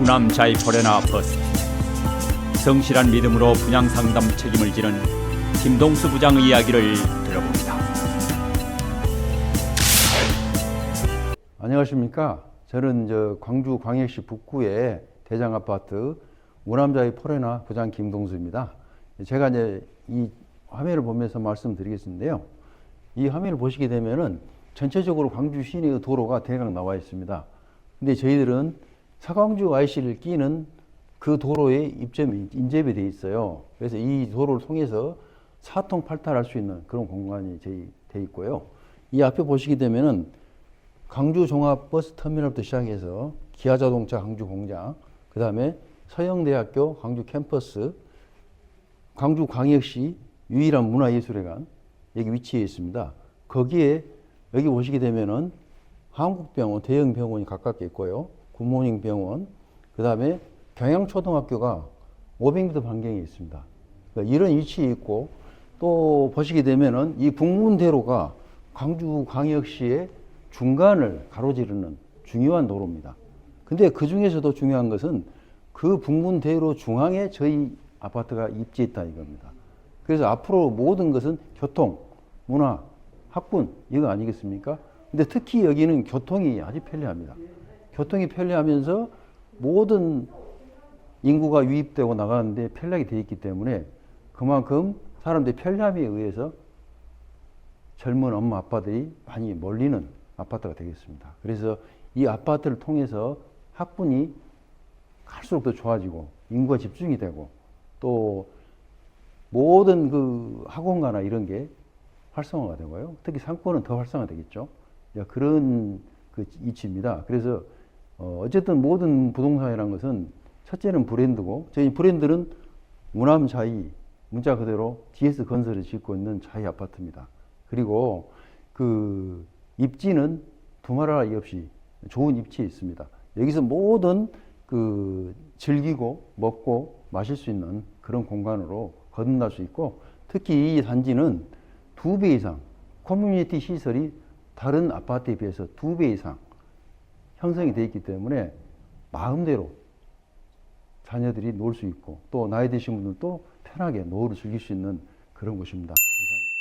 우남 자이포레나 버스 성실한 믿음으로 분양 상담 책임을 지는 김동수 부장의 이야기를 들어봅니다. 안녕하십니까. 저는 저 광주 광역시 북구의 대장 아파트 우남자의 포레나 부장 김동수입니다. 제가 이제 이 화면을 보면서 말씀드리겠는데요. 이 화면을 보시게 되면은 전체적으로 광주 시내의 도로가 대강 나와 있습니다. 근데 저희들은 사광주 IC를 끼는 그 도로에 입점이 인접이 돼 있어요. 그래서 이 도로를 통해서 사통 팔탈할 수 있는 그런 공간이 돼 있고요. 이 앞에 보시게 되면은 광주 종합 버스 터미널부터 시작해서 기아 자동차 광주 공장, 그 다음에 서영대학교 광주 캠퍼스, 광주 광역시 유일한 문화예술회관 여기 위치해 있습니다. 거기에 여기 보시게 되면은 한국병원 대형 병원이 가깝게 있고요. 굿모닝 병원, 그 다음에 경양초등학교가 500m 반경에 있습니다. 그러니까 이런 위치에 있고 또 보시게 되면은 이 북문대로가 광주 광역시의 중간을 가로지르는 중요한 도로입니다. 근데 그 중에서도 중요한 것은 그 북문대로 중앙에 저희 아파트가 입지했다 이겁니다. 그래서 앞으로 모든 것은 교통, 문화, 학군 이거 아니겠습니까? 근데 특히 여기는 교통이 아주 편리합니다. 교통이 편리하면서 모든 인구가 유입되고 나가는데 편리하게 되어 있기 때문에 그만큼 사람들이 편리함에 의해서 젊은 엄마 아빠들이 많이 몰리는 아파트가 되겠습니다. 그래서 이 아파트를 통해서 학군이 갈수록 더 좋아지고 인구가 집중이 되고 또 모든 그 학원가나 이런 게 활성화가 되고요. 특히 상권은 더 활성화되겠죠. 야, 그런 그 이치입니다. 그래서 어, 어쨌든 모든 부동산이라는 것은 첫째는 브랜드고 저희 브랜드는 무남 자이 문자 그대로 DS 건설을 짓고 있는 자이 아파트입니다. 그리고 그 입지는 두말할 없이 좋은 입지에 있습니다. 여기서 모든 그 즐기고 먹고 마실 수 있는 그런 공간으로 거듭날 수 있고 특히 이 단지는 두 배 이상 커뮤니티 시설이 다른 아파트에 비해서 두 배 이상 형성이 되어 있기 때문에 마음대로 자녀들이 놀 수 있고 또 나이 드신 분들도 편하게 노후를 즐길 수 있는 그런 곳입니다. 이상입니다.